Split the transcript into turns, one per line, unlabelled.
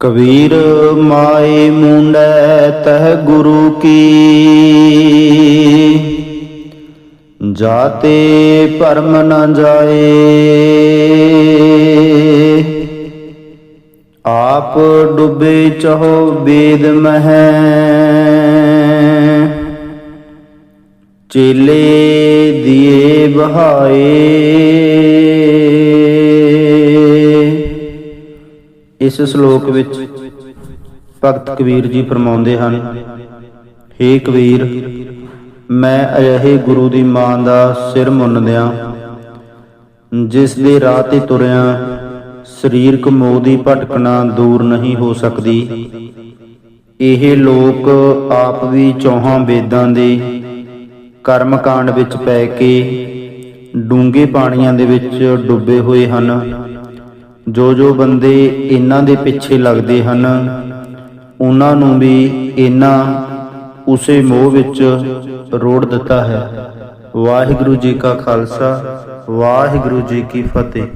ਕਬੀਰ ਮਾਏ ਮੁੰਡੈ ਤਹ ਗੁਰੂ ਕੀ। ਜਾਤੇ ਪਰਮ ਨ ਜਾਏ। ਆਪ ਡੁੱਬੇ ਚਹੋ ਬੇਦ ਮਹਿ। ਚੇਲੇ ਦੀਏ ਬਹਾਏ ਇਸ ਸ਼ਲੋਕ ਵਿੱਚ ਭਗਤ ਕਬੀਰ ਜੀ ਫਰਮਾਉਂਦੇ ਹਨ, ਹੇ ਕਬੀਰ, ਮੈਂ ਅਜਿਹੇ ਗੁਰੂ ਦੀ ਮਾਂ ਦਾ ਸਿਰ ਮੁੰਨਦਿਆਂ, ਜਿਸ ਦੇ ਰਾਹ ਤੇ ਤੁਰਿਆ ਸਰੀਰਕ ਮੋਹ ਦੀ ਭਟਕਣਾ ਦੂਰ ਨਹੀਂ ਹੋ ਸਕਦੀ। ਇਹ ਲੋਕ ਆਪ ਵੀ ਚੌਹਾਂ ਵੇਦਾਂ ਦੇ ਕਰਮ ਕਾਂਡ ਵਿੱਚ ਪੈ ਕੇ ਡੂੰਘੇ ਪਾਣੀਆਂ ਦੇ ਵਿੱਚ ਡੁੱਬੇ ਹੋਏ ਹਨ। ਜੋ ਜੋ ਬੰਦੇ ਇਹਨਾਂ ਦੇ ਪਿੱਛੇ ਲੱਗਦੇ ਹਨ, ਉਹਨਾਂ ਨੂੰ ਵੀ ਇਹਨਾਂ ਉਸੇ ਮੋਹ ਵਿੱਚ ਰੋੜ ਦਿੱਤਾ ਹੈ। ਵਾਹਿਗੁਰੂ ਜੀ ਕਾ ਖਾਲਸਾ, ਵਾਹਿਗੁਰੂ ਜੀ ਕੀ ਫਤਿਹ।